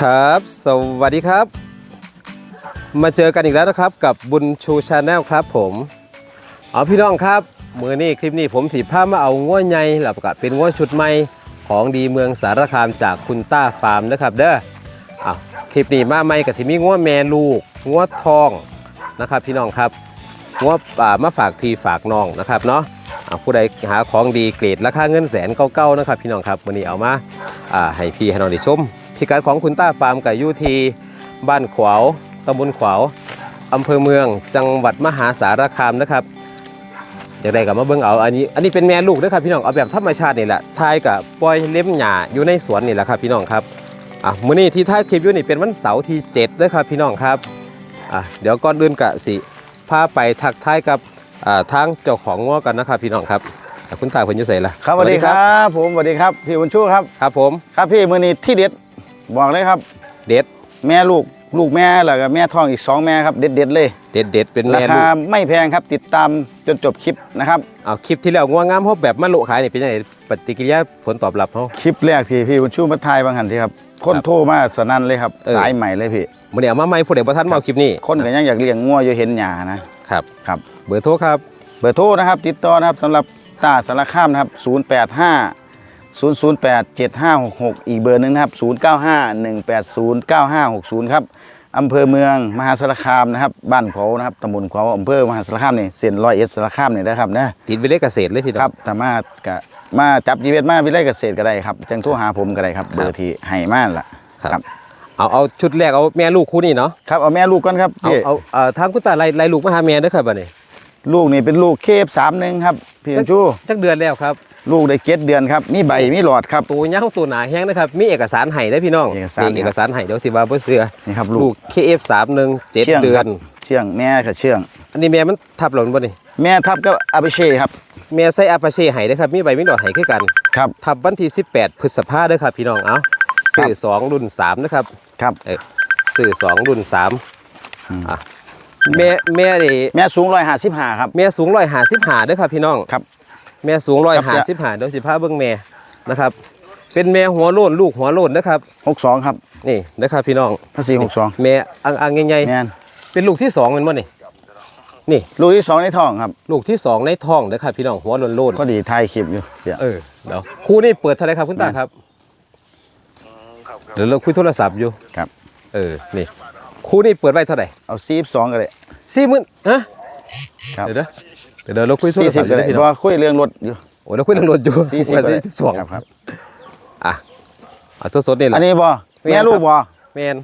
ครับ สวัสดีครับ มาเจอกันอีกแล้วนะครับกับบุญชูชาแนลครับผมเอาพี่น้องครับ มือนี้คลิปนี้ผมถีพามาเอาง้วใหญ่หลับกะเป็นง้วชุดใหม่ของดีเมืองสารคามจากคุณต้าฟาร์มนะครับ เด้อเอาคลิปนี้มาใหม่กับที่มีง้วแม่ลูกง้วทองนะครับ พี่น้องครับง้วอ่ามาฝากพี่ฝากน้องนะครับเนาะอ่าผู้ใดหาของดีเกรดราคาเงินแสนเก้าๆนะครับ พี่น้องครับวันนี้เอามาอ่าให้พี่ให้น้องได้ชม พิกัดของคุณต้าฟาร์มกับยูทีบ้านขวาวตำบลขวาวอำเภอเมืองจังหวัดมหาสารคามนะครับอยากได้กับมาเบิ่งเอาอันนี้อันนี้เป็นแม่ลูกนะครับพี่น้องเอาแบบธรรมชาตินี่แหละทายกับปล่อยเล็มหญ้าอยู่ในสวนนี่แหละครับพี่น้องครับอะมื้อนี้ที่ท้ายคลิปอยู่นี่เป็นวันเสาร์ที่7เด้อครับพี่น้องครับอะเดี๋ยวก่อนอื่นกะสิพาไปทักทายกับอ่าทางเจ้าของง้อกันนะครับพี่น้องครับอะคุณตาเพิ่นอยู่ไสล่ะครับสวัสดีครับ ผมสวัสดีครับพี่บุญชูครับครับผมครับพี่มือนี้ที่เด็ด บอกเลยครับ เด็ดแม่ลูกลูกแม่แล้วก็แม่ท้องอีกสองแม่ครับเด็ดเด็ดๆเลยเด็ดเด็ดเป็นราแม่ลูคากไม่แพงครับติดตามจนจบคลิปนะครับเอาคลิปที่แล้วง่วงงามเพราะแบบมาโลขายนี่เป็นยังไงปฏิกิริยาผลตอบรับเขา คลิปแรกที่พี่บุญชูมาทายบางหันที่ครับคนครับโทรมาสนั่นเลยครับเออ สายใหม่เลยพี่ มื่อนี้เอามาใหม่ผู้ใดบ่ทันมาเอาคลิปนี้คนก็ยังอยากเลี้ยงงัวอยู่เห็นหยานะครับ ครับ เบอร์โทรครับ เบอร์โทรนะครับ ติดต่อนะครับสำหรับตาสารคามนะครับ 085 008 7566 อีกเบอร์หนึงนะครับ 095 180 9560 ครับอำเภอเมืองมหาสารคามนะครับ บ้านเขานะครับตำบลเขาอำเภอมหาสารคามนี่เส้นร้อยเอ็ดสารคามนี่นะครับนะติดวิเลยเกษตรเลยพี่น้องครับสามารถกะมาจับจีเวทมาวิไลเกษตรก็ได้ครับจังโทรหาผมก็ได้ครับ เบอร์ที่ให้มาล่ะครับเอาเอาชุดแรกเอาแม่ลูกคู่นี้เนาะครับเอาแม่ลูกก่อนครับเอาพี่เอาเอ่อทางคุณตาไล่ไล่ลูกมาหาแม่เด้อครับบัดนี้ลูกนี่เป็นลูกเคฟสามหนึ่งครับพี่ชูจักเดือนแล้วครับ ลูกได้เจ็ดเดือนครับ มีใบมีหลอดครับ ตัวเหย้าตัวหนาแห้งนะครับ มีเอกสารให้ได้อพี่น้องเอกสารนี่เอกสารให้เดี๋ยวสิว่าบ่เสือนี่ครับลูลูกก KF31 7เชื่องเดือนครับเชื่องแม่กับเชื่อง อันนี้แม่มันทับหล่นบ่นี่แม่ทับก็อาเปเช่ครับแม่ใส่อาปาเช่ให้เด้อครับ มีใบมีดอดให้คือกันครับทับวันที่18พฤษภาเด้อครับพี่น้องเอาซื้อสองรุ่นสามนะครับครับซื้อสองรุ่นสามอืมอะแม่แม่นี่แม่สูงร้อยห้าสิบห้าครับแม่สูงร้อยหาสิบหาด้วยครับพี่น้องครับ แม่สูงร้อยครัหาบสิบหาเดี๋ยวสิพาเบิ้งแม่นะครับ เป็นแม่หัวโล้นลูกหัวโล้นนะครับหกสองครับนี่นะครับพี่น้องภาษีหกสองแม่อังอังใหญ่แม่นๆเป็นลูกที่สองเป็นบ่นี่นี่ลูกที่สองในท้องครับ ลูกที่สองในท้องนะครับพี่น้องหัวโล้นโล้นก็ดีถ่ายคลิปอยู่เดี๋ยวเออเดี๋ยวคู่นี่เปิดเท่าไหรครับคุณตาครับเดี๋ยวเราคุยโทรศัพท์อยู่ครับเออนี่คู่นี่เปิดไว้เท่าไหร่เอาซีฟสองก็ได้สี่หมื่นฮะครับเดี๋ยวนะ เดี๋ยวเดี๋ยวเราคุยโทรสี่ศัสิพบท์อก็ยู่ได้นะพี่เพน้องราะว่าคุยเรื่องรถอยู่โอ้เราคุยเรื่องรถอยู่สี่สิบว่าก็ได้สิบสองครับครับอะอะสดๆนี่แหอัละนนี้บ่แม่นแม่ลูกบ่แมน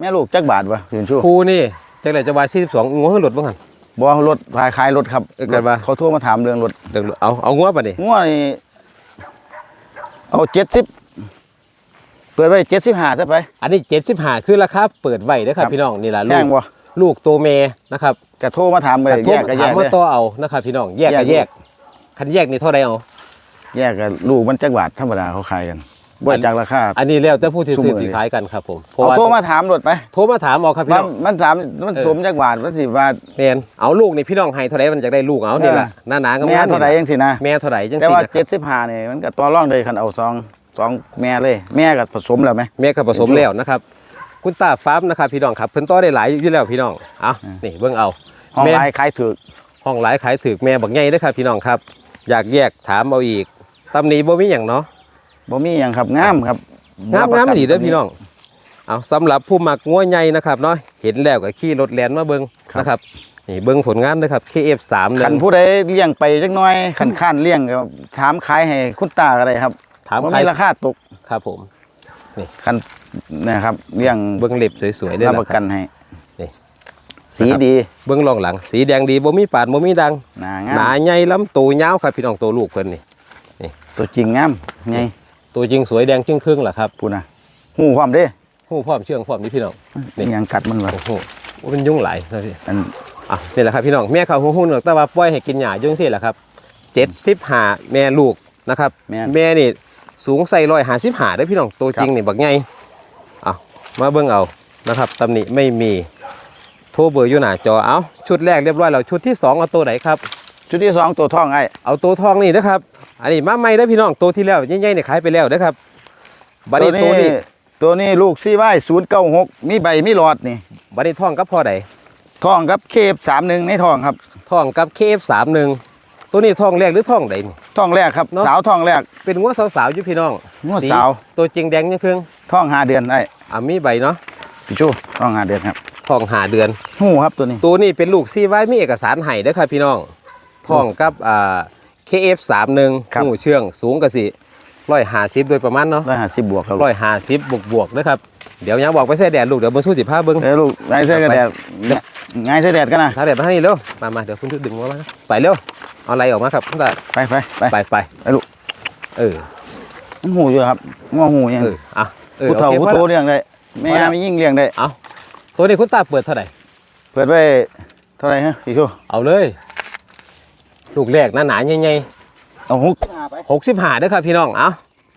แม่ลูกจักบาทวะคุณชูครูนี่จังไรจะวายสี่สิบสองงวให้รถบ้างหันบ่รถขายขายรถครับเออกันว่าเขาโทรมาถามเรื่องรถเดี๋ยวเอาเอางวป่ะนี่งัวนี่เอาเจ็ดสิบเปิดไว้เจ็ดสิบห้าใช่ไป อันนี้เจ็ดสิบห้าคือราคาเปิดไว้นะครับครับพี่น้องนี่แหละแพลูงกบ่ลูกตัวเมนะครับ กระโทรมาถามไปแต่เลยทุแยบกก็แยถามกว่าเลยต่อเอานะครับพี่น้องแยกก็แยแยกกคันแยกนี่เท่าไรเอา แยกกันลูกมันจักบาทธรรมดาเขาขายกันบ่จากราคา อันนี้แล้วแต่ผู้ที่ชั่วซื้อโมงสีเลยขายกันครับผมเพราะเอาว่าโทรมาถามรถไปโทรมาถามเอาครับพี่มันน้อง มันถามมันเออ สมจักบาทมันสิบาทแมนเอาลูกนี่พี่น้องให้เท่าไรมันจะได้ลูกเอานี่แหละเออหน้าหนาๆก็แม่เท่าไหร่ยังสินะ แม่เท่าไหร่จังแต่สิว่านะคเจ็รัดบสิบห้าเนี่ยมันก็ตัวร่องเลยคันเอาสองสองแม่เลย แม่ก็ผสมแล้วไหม แม่ก็ผสมแล้วนะครับ คุณตาฟาร์มนะครับพี่น้องครับเพิ่นต่อได้หลายอยู่แล้วพี่น้องเอานี่เบิ่งเอา ห้องแม่ขายขายถือห้องหลายขายถือแม่บักใหญ่เด้อครับพี่น้องครับ อยากแยกถามเอาอีกตำหนี้บ่มีหยังเนาะบ่มีหยังครับงามครับงามงามดีเด้อพี่น้องเอาสำหรับผู้มักงัวใหญ่นะครับเนาะเห็นแล้วก็ขี่รถแล่นมาเบิ่งนะครับนี่เบิ่งผลงานเด้อครับ KF3 คันนึงผู้ใดเลี้ยงไปจักหน้อยคันข้านเลี้ยงก็ถามขายให้คุณตาก็ได้ครับ ถามบ่ใครมีราคาตกครับผมคันนะครับเลี้ยงเบิ่งเล็บสวยๆเด้อรับนะประคกัรับนให้นี่ สีดี เบิ่งรองหลัง สีแดงดีบ่มีปาดบ่มีดัง หน้าหงานามใหญ่ลำตัวยาวครับพี่น้องตัวลูกเพิ่นนี่ตัวจริงงามไงตัวจริงสวยแดงจึ้งครึ่งล่ะครับพูดนะหูความเด้หู้พร้อมเชื่องพร้อมนี่พี่น้องนี่นี่ยังกัดมันวะโอ้โหมันยุ่งหลายนะพี่อันอะนี่แหละครับพี่น้องแม่เขาหู้หู้เนกแต่ว่าปล่อยให้กินหญ้ายุ่งสิแหละครับเจ็ดสิบห้าแม่ลูกนะครับ แม่นแม่นี่สูงใส่ร้อยหาสิบห้าได้อพี่น้องตัวจริงนี่บักไงเอามาเบิ่งเอานะครับตำหนิไม่มีโทรเบอร์อยู่หน้าจอเอาชุดแรกเรียบร้อยแล้วชุดที่สองเอาตัวไหนครับชุดที่สองตัวท่องไอ้เอาตัวทองนี่นะครับอันนี้มาใหม่ได้อพี่น้องตัวที่แล้วใหญ่ๆเนี่ยขายไปแล้วนะครับบัดนี้ตัวนี้ตัวนี้ลูกซีไว้ศูนย์เก้าหกมีใบมีหลอดนี่บัดนี้ท่องกับพ่อใดท้องครับเคฟสามหนึ่งในท้องครับท่องกับเคฟสามหนึ่งตัวนี้ท่องแรกหรือท่องใดนี่ท้องแรกครับเนอะสาวท้องแรกเป็นงัวสาวๆอยู่พี่น้องงัวสาวตัวจริงแดงยังครึ่งท้องหาเดือนได้อะมีใบเนาะพี่ชูท้องหาเดือนครับ ท่องหาเดือน หูครับตัวนี้ ตัวนี้เป็นลูกซีไว้มีเอกสารให้เด้อครับพี่น้องท่องกับอ่า KF31 ครับ หูเชื่องสูงกะสิร้อยหาสิบโดยประมาณเนาะร้อยห้าสิบบวกครับร้อยหาสิบบวกบวกๆนะครับเดี๋ยวยังบอกไปใส่แดดลูกเดี๋ยวบนสู้สิผ้าเบิ้งเดี๋ยวลูกง่ายใส่กระแดดง่ายใส่แดดกันนะถ้าแดดมาให้นี่เร็วมามาเดี๋ยวคุณดึงมามาไปเร็วเอาอะไรออกมาครับคุณตาไปไปไปไปไปไปลูกเออหูอยู่ครับง้อหูยังเอออะเออผู้โอเฒ่าเคผู้พอโตแล้วเลี้ยงได้แม่พอแล้ว ไม่ยิ่งเลี้ยงได้ เอา ตัวนี้คุณตาเปิดเท่าไหร่เปิดไว้เท่าไหร่ฮะพี่ชูเอาเลย ลูกแรกหนาหนาๆใหญ่เอาหุกๆหกสิบห้าเด้อครับพี่น้องเอา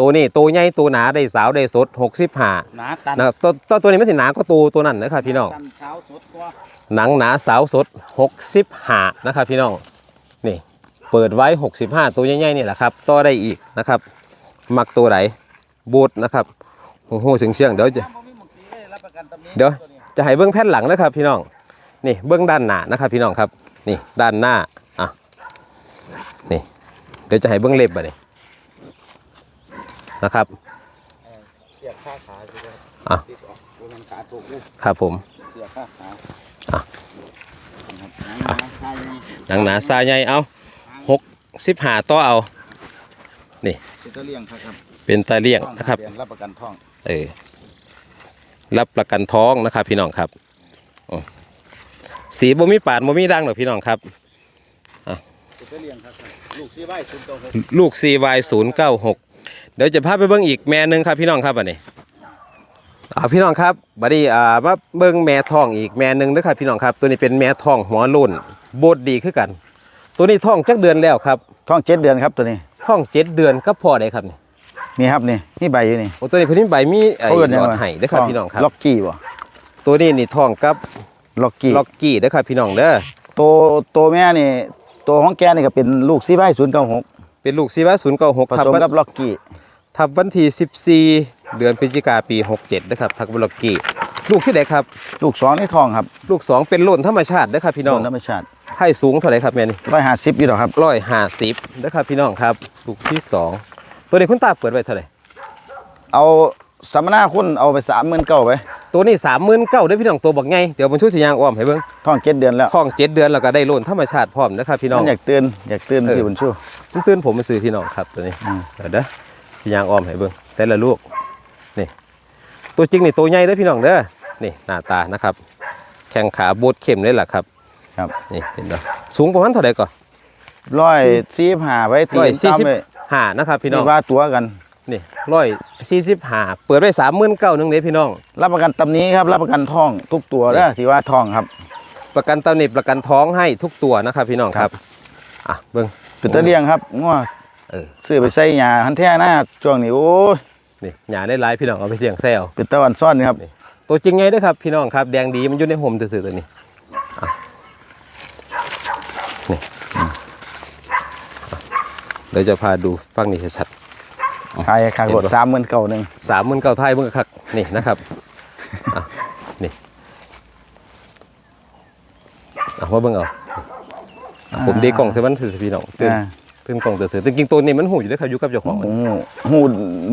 ตัวนี้ตัวใหญ่ตัวหนาได้สาวได้สดหกสิบห้าหนาตันนะครับตัวตัวตัวนี้ไม่ถึงหนาก็ตัวตัวนั้นนะครับพี่น้องตันเช้าสดกว่าหนังหนาสาวสด65นะครับพี่น้องนี่เปิดไว้65ตัวใหญ่ๆนี่แหละครับต่อได้อีกนะครับมักตัวไหนบูดนะครับโอ้โหเชียงเชียงๆเดี๋ยวจะรับประกันตำนี้เดี๋ยว จะให้เบื้องแผ่นหลังนะครับพี่น้องนี่เบื้องด้านหน้านะครับพี่น้องครับนี่ด้านหน้าอะนี่เดี๋ยวจะให้เบื้องเล็บอะนี่นะครับเสียบข้าขาสิครับอะติดออกบนมันขาตัวอู้ครับผมเสียบข้าขาอะครับหางหางใช่หนังหนาซาใหญ่เอา65ต่อเอาเป็นตะเลียงครับครับเป็นตาเลี่ยงนะครับเดือนรับประกันท่องเออ รับประกันท้องนะครับ พี่น้องครับอืมสีบ่มีปาดบ่มีดังหรอกพี่น้องครับเป็นตะเลียงครับครับลูกซีไว้ชุนโตหกลูก CY 0 9 6เดี๋ยวจะพาไปเบิ่งอีกแม่หนึงครับ พี่น้องครับอันนี้อ่าพี่น้องครับบัดนี้อ่ามาเบิ่งแม่ท้องอีกแม่หนึงเด้อครับพี่น้องครับ ตัวนี้เป็นแม่ท้องหัวโลุ่นโบดดีคือกัน ตัวนี้ท้องจักเดือนแล้วครับท่องเจ็ดเดือนครับตัวนี้ท้องเจ็ดเดือนก็พอได้ครับนี่ นี่ครับนี่นี่ใบอยู่นี่โอ้ตัวนี้เพิ่นมีใบมีไอ้เขาเอิ้นหหยัลงอดวะไห้เด้อครับพี่น้องครับล็อกกี้บ่ตัวนี้นี่ท้องกับล็อกกี้ล็อกกี้เด้อครับพี่น้องเด้อตัวตัวแม่นี่ตัวของแกนี่ก็เป็นลูกซีไว้ศูนย์เก้าหกเป็นลูกซีว่าศูนย์เก้าหกผทับสมวันกับล็อกกี้ทับวันที่14เดือนพฤศจิกาปี67นะครับทักบล็อกกี้ลูกที่ไหนครับ ลูกสองในท้องครับ ลูก2เป็นโล่นธรรมชาตินะครับพี่น้องธรรมชาติให้สูงเท่าไหร่ครับแม่นี่ร้อยห้าสิบอยู่หรอครับร้อยห้าสิบนะครับพี่น้องครับ ลูกที่2 ตัวนี้คุณตาเปิดไว้เท่าไหร่เอาสัมมนาคุณเอาไปสามหมื่นเก้าไปตัวนี้สามหมื่นเก้าได้อพี่น้องตัวบักไงเดี๋ยวบรรทุกสียางอ้อมให้เบิ่งท้องเจ็ดเดือนแล้วท้องเจ็ดเดือนแล้วก็ได้โล่นธรรมชาติพร้อมนะครับพี่น้องมันอยากเตือนอยากเตือนเออพี่บุญชูมันตื่นผมมาซื้อพี่น้องครับตัวนี้อืมเดี๋ยวเด้อสียางอ้อมให้เบิ่งแต่ละลูกนี่ตัวจริงนี่ตัวใหญ่เด้อพี่น้องเด้อนี่หน้าตานะครับ แข้งขาโบดเข้มเลยล่ะครับครับนี่เห็นเนาะสูงประมาณเท่าไหร่ก่อนร้อยสี่ห้าไว้ตีร้อยสี่ตามสิบไป ห้านะครับพี่น้องว่าตัวกันนี่ร้อยสี่สิบห้าเปิดไว้สามหมื่นเก้านึงเด้พี่น้อง รับประกันตำนี้ครับ รับประกันท้องทุกตัวนี่นะสิว่าท้องครับ ประกันตำหนิประกันท้องให้ทุกตัวนะครับ พี่น้องครับ อะเบิ้งเป็นตะเลียงครับง้อเออซื้อไปใส่หญ้าหันแท้หน้าช่วงนี้โอ้ยนี่หยาได้หลายพี่น้องเอาไปเสี่ยงแซวเป็นตะวันซ่อนนี่ครับ ตัวจริงไงเด้อครับ พี่น้องครับ แดงดีมันอยู่ในห่มซื่อๆตัวนี้อะนี่อะ เดี๋ยวจะพาดูฟังนี่ชัดขายขายกดสามหมื่นเก้าหนึ่งสามหมื่นเก้าไทยเบิ่งคักนี่นะครับอะนี่อะว่าเบิ่งเอาอะผมดีกล่องเซเว่นถือพี่น้องตื่นอ่าตื่นกล่องเตือนจริงๆตัวนี้มันหูอยู่ด้วยครับอยู่กับเจ้าของมันโอ้โหหู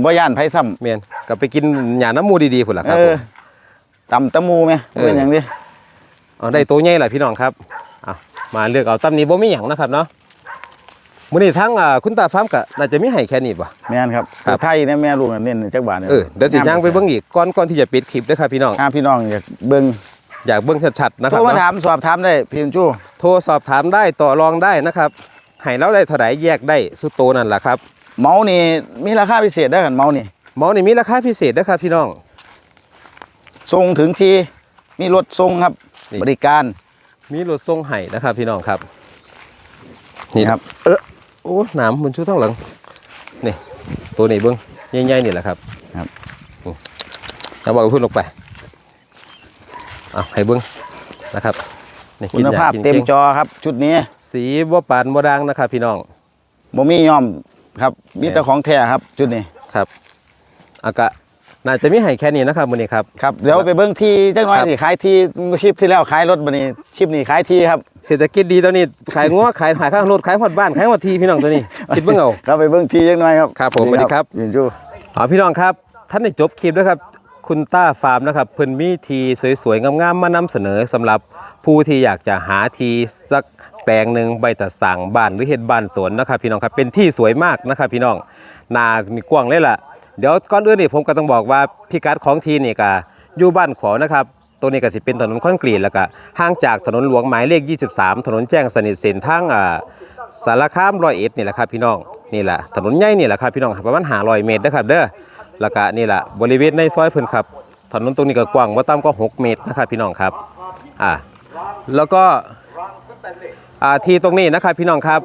บ่ย่านไผซ้เมียนกลับไปกินหยาน้ำมูดีๆพุ่นล่ะำครับเอผอมตำตะมูไหมเออเป็นอย่างนี้เอาได้ตัวใหญ่แหละพี่น้องครับอะมาเลือกเอาตำนี้บ่มีหยังนะครับเนาะ มื้อนี้ทั้งอ่าคุณตาฟาร์มก็น่าจะมีให้แค่นี้บ่ แม่นครับครับ ไทยเนี่ยแม่ลูกน่ะเน้นจักบาทนี่ยเออเดี๋ยวสิย่างไปเบิ่งอีกก่อนก่อนที่จะปิดคลิปเด้อครับพี่น้องถ้าพี่น้องอยากเบิ่งอยากเบิ่งชัดๆนะคโทรับรมาเนาะถามสอบถามได้พี่บุญชูโทรสอบถามได้ต่อรองได้นะครับให้เราได้เท่าไหร่แยกได้สุดโตนั่นแหละครับเมาส์นี่มีราคาพิเศษได้อกันเมาส์นี่หมอนี่มีราคาพิเศษนะครับพี่น้อง ส่งถึงที่มีรถส่งครับ นี่ บริการ มีรถส่งให้นะครับพี่น้องครับ นี่ครับ เออ โอ้หนามบนชุดทั้งหลังนี่ตัวนี้เบิ้งใหญ่ๆนี่แหละครับครับอืมเอาบอกพูดลงไปเอาให้เบิ้งนะครับนี่คุณหญ้ภาพกินเต็มก่งจอครับ ชุดนี้ สีบ่ปานบ่ดังนะครับ พี่น้องบ่มีย่อมครับมีแม่แต่ของแท้ครับ ชุดนี้ครับอากะ น่าจะมีให้แค่นี้นะครับมื้อนี้ครับครับเดี๋ยวไปเบิ้งที่จังน้อยครับสิขายที่ชิปที่แล้วขายรถบันนี้ชิปนี้ขายที่ครับเศรษฐกิจดีตอนนี้ขายงัวขายขายข้างรถขายฮอดบ้านขายฮอดที่พี่น้องตัวนี้คิดเบิ่งเอาครับไปเบิ้งที่จังน้อยครับครับผมสวัสดีครับยินจูอ๋อพี่น้องครับ ท่านได้จบคลิปด้วยครับคุณต้าฟาร์มนะครับเพิ่นมีทีสวยๆงามๆมานำเสนอสำหรับผู้ที่อยากจะหาทีสักแปลงหนึ่งใบตะสั่งบ้านหรือเฮ็ดบ้านสวนนะครับพี่น้องครับเป็นที่สวยมากนะครับพี่น้องนานี่กว้างเลยล่ะ เดี๋ยวก่อนอื่นนี่ผมก็ต้องบอกว่าพิกัดของทีนี่ก็อยู่บ้านขวานะครับตัวนี้ก็สิเป็นถนนคอนกรีตแล้วก็ห่างจากถนนหลวงหมายเลข 23 ถนนแจ้งสนิทเส้นทางอ่าสารคามร้อยเอ็ดนี่แหละครับพี่น้องนี่แหละถนนใหญ่นี่แหละครับพี่น้องประมาณหาร้อยเมตรนะครับเด้อแล้วก็นี่แหละบริเวณในซอยเพิ่นครับถนนตรงนี้ก็กว้างว่าต่ำก็ 6 เมตรนะครับพี่น้องครับอ่าแล้วก็อ่าที่ตรงนี้นะครับพี่น้องครับ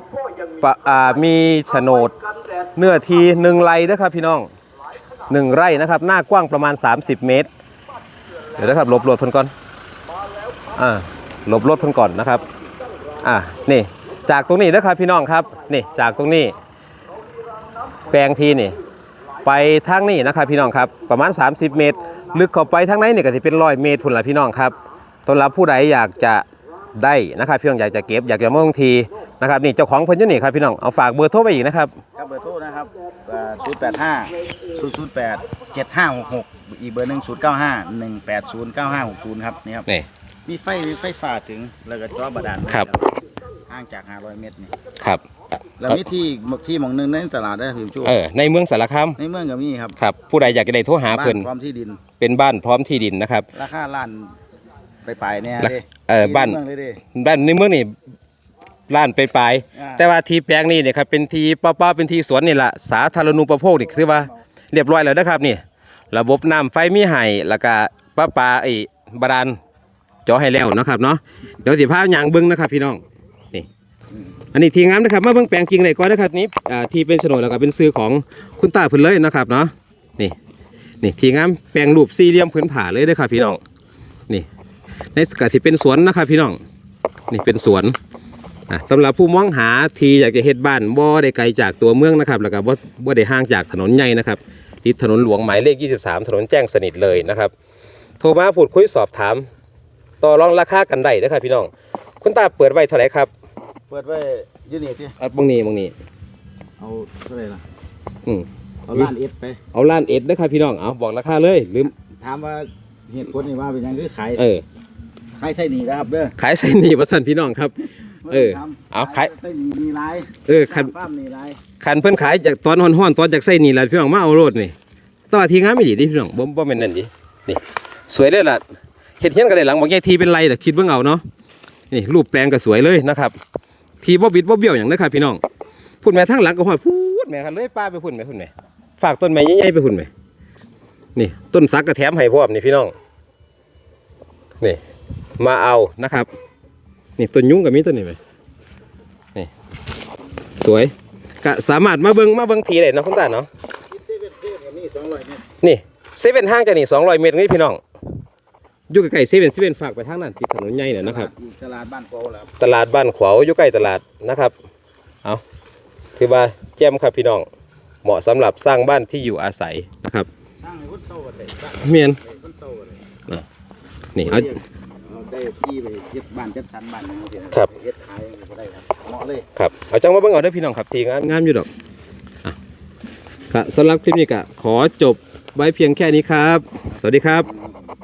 อ่ามีโฉนดเนื้อที่หนึ่งไร่นะครับพี่น้อง หนึ่งไร่นะครับหน้ากว้างประมาณ 30 เมตร เดี๋ยวนะครับหลบรถเพิ่นก่อนอ่าหลบรถเพิ่นก่อนนะครับอะนี่จากตรงนี้นะครับพี่น้องครับนี่จากตรงนี้ แปลงทีนี่ ไปทางนี้นะครับพี่น้องครับประมาณ 30 เมตร ลึกเข้าไปทางไหนนี่ก็จะเป็นร้อยเมตรพุ่นละพี่น้องครับต้อนรับผู้ใดอยากจะได้นะครับพี่น้องอยากจะเก็บอยากจะมองทีนะครับนี่เจ้าของเพิ่นอยู่นี่ครับพี่น้องเอาฝากเบอร์โทรไปอีกนะครับครับเบอร์โทรนะครับศูนย์แปดห้า ศูนย์ศูนย์แปดเจ็ดห้าหกหกอีกเบอร์หนึ่งศูนย์เก้าห้าหนึ่งแปดศูนย์เก้าห้าหกศูนย์ครับนี่ครับนี่ มีไฟมีไฟฟ้าถึงแล้วก็จอบาดาลครับ ห่างจาก500เมตรนี่ครับ แล้วมีที่ที่หมองหนึงในตลาดได้พิมพ์จูเออ ในเมืองสารคามในเมืองก็มีครับครับ ผู้ใดอยากจะได้โทรหาบ้าเพิ่นนพร้อมที่ดิน เป็นบ้านพร้อมที่ดินนะครับ ราคาล้านไปไปๆเนี่ยราเด้เออบ้านที่เมืองเลยเด้บ้านในเมืองนี่ล้านไปปลายอ่า แต่ว่าทีแปลงนี่เนี่ยครับเป็นทีเป้าๆเป็นทีสวนนี่แหละสาธารณูปโภคนี่คือว่า เรียบร้อยแล้วนะครับนี่ระบบน้ำไฟมีให้แล้วก็ป้าปลาไอ้บาดาลเจาะให้แล้วนะครับเนาะเดี๋ยวสิพาย่างเบิ้งนะครับพี่น้องนี่อันนี้ทีงามนะครับมาเบิ้งแปลงจริงเลยก่อนนะครับนี่ที่เป็นโฉนดแล้วก็เป็นซื้อของคุณตาพิ่นเลยนะครับเนาะนี่นี่ทีงามแปลงรูปสี่เหลี่ยมพื้นผาเลยนะครับพี่น้องนี่ในกสิเป็นสวนนะครับพี่น้องนี่เป็นสวนสำหรับผู้มองหาทีอยากจะเฮ็ดบ้านบ่ได้ไกลจากตัวเมืองนะครับ แล้วก็บ่บ่ได้ห่างจากถนนใหญ่นะครับ ติดถนนหลวงหมายเลข 23 ถนนแจ้งสนิทเลยนะครับโทรมาพูดคุยสอบถาม ต่อรองราคากันได้นะครับพี่น้อง คุณตาเปิดไว้เท่าไหร่ครับเปิดไว้อยูนี่ที่เอาบางนี้บางนี้เอาเท่าไหร่ล่ะอืมเอาล้านเอสไป เอาล้านเอ็ดนะครับพี่น้องเอาบอกราคาเลยลืมถามว่าเหตุผลนี่ว่าเป็นหยังคือขายเออขายไส้หนีนะครับเด้อขายใส่หนี่บ่ซั่นพี่น้องครับ เออทำเอาขายไส้หนีมีลายเออคันฟ้าร์มนี่ลายคันเพิ่นขายจากตอนฮ้อนๆตอนจากใส่นี่ล่ะพี่น้องมาเอาโลดนี่ต่อทีงามไม่ดีดิพี่น้องบ่บ่แม่นนั่นดินี่ สวยเลยล่ะเฮ็ดเฮียนก็ได้หลังบอกแย่ทีเป็นไรแต่คิดเบิ่งเอาเนาะนี่รูปแปลงก็สวยเลยนะครับ ทีบ่บิดบ่เบี้ยวหยังนะครับพี่น้องพูดแม่ทางหลังก็ฮอดพูดแม่ครับเลยป้าไปพุ่นแม่พุ่นแม่ฝากต้นไม้ใหญ่ๆไปพุ่นแม่นี่ ต้นสักก็แถมให้พร้อมนี่พี่น้อง นี่ มาเอานะครับ นี่ต้นยุงก็มีต้นนี้ไหมนี่สวยก็สามารถมาเบิ่งมาเบิ่งทีได้เนาะคุณตาเนาะเซเว่นเซเว่นกับนี่สองร้อยเมตรนี่เซเว่นห้างจากนี่200เมตรนี่พี่น้องอยู่ใกล้ๆเซเว่นเซเว่นฝากไปทางนั้นติดถนนใหญ่เนี่ยนะครับอีกตลาดบ้านโปแล้วตลาดบ้านขวาวอยู่ใกล้ตลาดนะครับ เอาถือว่าแจ่มครับพี่น้อง เหมาะสำหรับสร้างบ้านที่อยู่อาศัยนะครับสร้างให้คนเศร้ากันเลยสร้างเมียนให้คนเศร้ากันเลยนี่เอาเอา ได้ที่ไปเฮ็ดบ้านจัดสรรบ้านอย่างเงี้ยครับ เฮ็ดขายก็ได้ครับเหมาะเลยครับเอาจังมาเบิ่งเอาเด้อพี่น้องครับทีงามงามอยู่ดอกอะก็สำหรับคลิปนี้ก็ขอจบไว้เพียงแค่นี้ครับ สวัสดีครับครับ